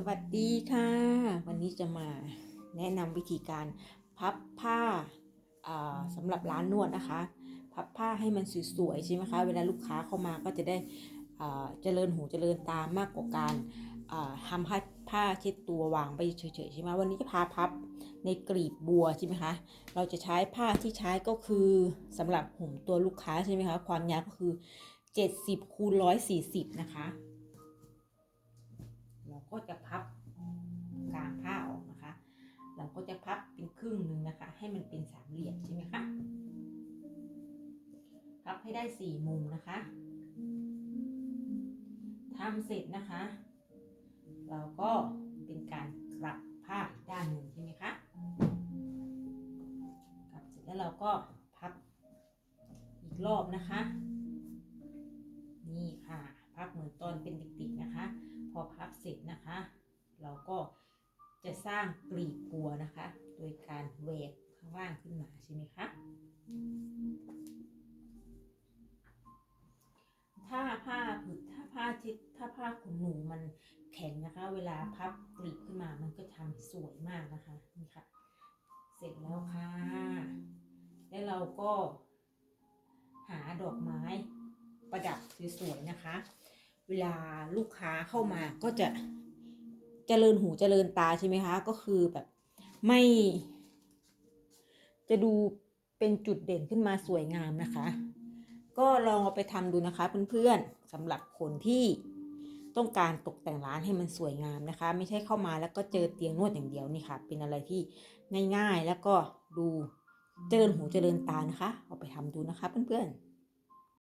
สวัสดีค่ะ วันนี้จะมาแนะนำวิธีการพับผ้าสำหรับร้านนวดนะคะ พับผ้าให้มันสวยๆใช่ไหมคะ เวลาลูกค้าเข้ามาก็จะได้เจริญหูเจริญตามากกว่าการทำให้ผ้าเช็ดตัววางไปเฉยๆใช่ไหมวันนี้จะพาพับในกลีบบัวใช่ไหมคะเราจะใช้ผ้าที่ใช้ก็คือสำหรับห่มตัวลูกค้าใช่ไหมคะความยาวก็คือ 70คูณ140 นะคะ ก็จะพับกลางผ้าออกนะคะ เราก็จะพับเป็นครึ่งหนึ่งนะคะ ให้มันเป็นสามเหลี่ยมใช่ไหมคะพับให้ได้สี่มุมนะคะทำเสร็จนะคะ เราก็เป็นการกลับผ้าอีกด้านหนึ่งใช่ไหมคะกลับเสร็จแล้วเราก็พับอีกรอบนะคะ นี่ค่ะ พับเหมือนตอนเป็นเด็กๆนะคะ พอพับ เสร็จนะคะ เราก็จะสร้างกลีบบัวนะคะ โดยการแหวกข้างล่างขึ้นมาใช่ไหมคะถ้าผ้าผืดถ้าผ้าชิดถ้าผ้าขนหนูมันแข็งนะคะ เวลาพับกลีบขึ้นมามันก็ทำสวยมากนะคะนี่ค่ะ เสร็จแล้วค่ะ แล้วเราก็หาดอกไม้ประดับสวยๆนะคะ เวลาลูกค้าเข้ามาก็จะเจริญหูเจริญตาใช่ไหมคะ ก็คือแบบไม่ จะดูเป็นจุดเด่นขึ้นมาสวยงามนะคะ ก็ลองเอาไปทำดูนะคะเพื่อนๆสำหรับคนที่ต้องการตกแต่งร้านให้มันสวยงามนะคะ ไม่ใช่เข้ามาแล้วก็เจอเตียงนวดอย่างเดียวนี่ค่ะ เป็นอะไรที่ง่ายๆแล้วก็ดูเจริญหูเจริญตานะคะ เอาไปทำดูนะคะเพื่อนๆ